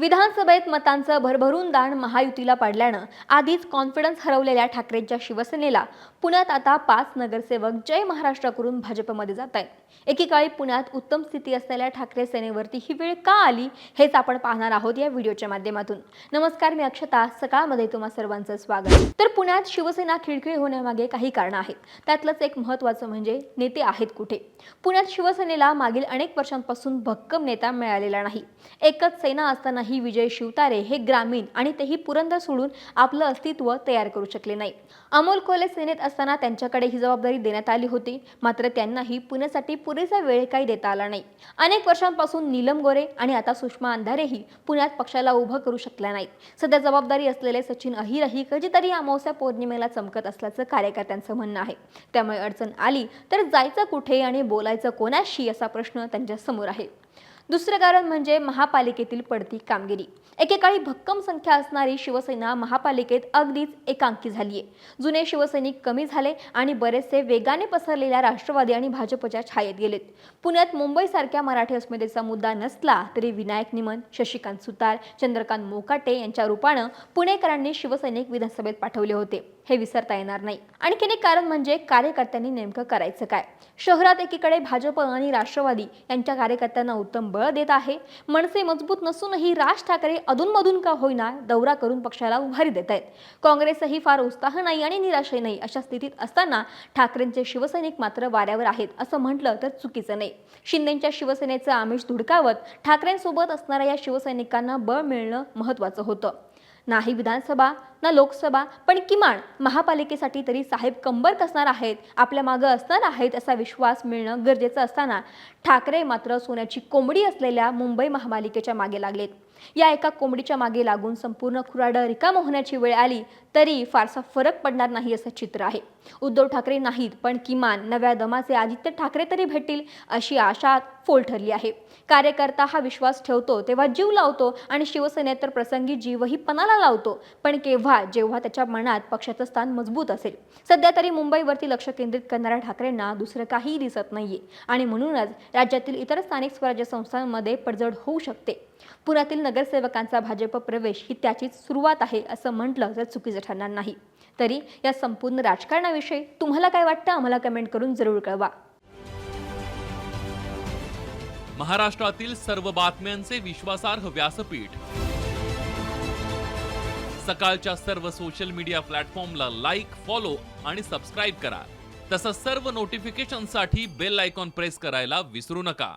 विधानसभेत मतांचं भरभरून दान महायुतीला पाडल्यानं आधीच कॉन्फिडन्स हरवलेल्या ठाकरेंच्या शिवसेनेला पुण्यात आता पाच नगरसेवक जय महाराष्ट्र करून भाजपमध्ये जात आहेत. एकेकाळी पुण्यात उत्तम स्थिती असलेल्या ठाकरे सेनेवरती ही वेळ का आली हेच आपण पाहणार आहोत या व्हिडिओच्या माध्यमातून. नमस्कार मी अक्षता. सकाळमध्ये तुम्हा सर्वांचं स्वागत. तर पुण्यात शिवसेना खिळखिळ होण्यामागे काही कारणं आहेत. त्यातलंच एक महत्त्वाचं म्हणजे नेते आहेत कुठे? पुण्यात शिवसेनेला मागील अनेक वर्षांपासून भक्कम नेता मिळालेला नाही. एकच सेना असतानाही विजय शिवतारे हे ग्रामीण आणि तेही पुरंदर सोडून आपलं अस्तित्व तयार करू शकले नाही. अमोल कोले सेनेत असताना त्यांच्याकडे ही जबाबदारी देण्यात आली होती मात्र त्यांनाही पुण्यासाठी पुरेसा वेळ काही देता आला नाही. अनेक वर्षांपासून नीलम गोरे आणि आता सुषमा अंधारेही पुण्यात पक्षाला उभं करू शकल्या नाहीत. सध्या जबाबदारी असलेले सचिन अहिरही कधीतरी अमावस्या पौर्णिमेला चमकत असल्याचं कार्यकर्त्यांचं म्हणणं आहे. त्यामुळे अडचण आली तर जायचं कुठे आणि बोलायचं कोणाशी असा प्रश्न त्यांच्यासमोर आहे. दुसरं कारण म्हणजे महापालिकेतील पडती कामगिरी. एकेकाळी भक्कम संख्या असणारी शिवसेना महापालिकेत अगदीच एकांकी झाली आहे जुने शिवसैनिक कमी झाले आणि बरेचसे वेगाने पसरलेल्या राष्ट्रवादी आणि भाजपच्या छायेत गेलेत. पुण्यात मुंबईसारख्या मराठी अस्मितेचा मुद्दा नसला तरी विनायक निमन शशिकांत सुतार चंद्रकांत मोकाटे यांच्या रूपानं पुणेकरांनी शिवसैनिक विधानसभेत पाठवले होते. हे विसरता येणार नाही. आणखीन एक कारण म्हणजे कार्यकर्त्यांनी नेमकं करायचं काय? शहरात एकीकडे भाजप आणि राष्ट्रवादी यांच्या कार्यकर्त्यांना उत्तम बळ बळ देत आहे. मनसे मजबूत नसूनही राज ठाकरे अधूनमधून का होईना दौरा करून पक्षाला उभारी देत आहेत. काँग्रेसही फार उत्साह नाही आणि निराशही नाही अशा स्थितीत असताना ठाकरेंचे शिवसैनिक मात्र वाऱ्यावर आहेत असं म्हटलं तर चुकीचं नाही. शिंदेच्या शिवसेनेचं आमिष धुडकावत ठाकरेंसोबत असणाऱ्या या शिवसैनिकांना बळ मिळणं महत्त्वाचं होतं. नाही विधानसभा ना लोकसभा पण किमान महापालिकेसाठी तरी साहेब कंबरत असणार आहेत आपल्या मागं असणार आहेत असा विश्वास मिळणं गरजेचं असताना ठाकरे मात्र सोन्याची कोंबडी असलेल्या मुंबई महापालिकेच्या मागे लागलेत. या एका कोंबडीच्या मागे लागून संपूर्ण खुराडं रिकामं होण्याची वेळ आली तरी फारसा फरक पडणार नाही असं चित्र आहे. उद्धव ठाकरे नाहीत पण किमान नव्या दमाचे आदित्य ठाकरे तरी भेटतील अशी आशा फोल ठरली आहे. कार्यकर्ता हा विश्वास ठेवतो तेव्हा जीव लावतो आणि शिवसेनेत तर प्रसंगी जीवही पणाला लावतो पण केव्हा जेव्हा त्याच्या मनात पक्षाचं स्थान मजबूत असेल. सध्या तरी मुंबईवरती लक्ष केंद्रित करणाऱ्या ठाकरेंना दुसरं काहीही दिसत नाहीये आणि म्हणूनच राज्यातील इतर स्थानिक स्वराज्य संस्थांमध्ये पडझड होऊ शकते. पुण्यातील नगरसेवकांचा भाजप प्रवेश ही त्याचीच सुरुवात आहे असं म्हटलं तर चुकीचं ठरणार नाही. तरी या संपूर्ण राजकारणाविषयी तुम्हाला काय वाटतं? आम्हाला कमेंट करून जरूर कळवा. महाराष्ट्रातील सर्व बातम्यांचे विश्वासार्ह व्यासपीठ. सकाळच्या सर्व सोशल मीडिया प्लॅटफॉर्मला लाईक फॉलो आणि सबस्क्राईब करा. तसंच सर्व नोटिफिकेशनसाठी बेल आयकॉन प्रेस करायला विसरू नका.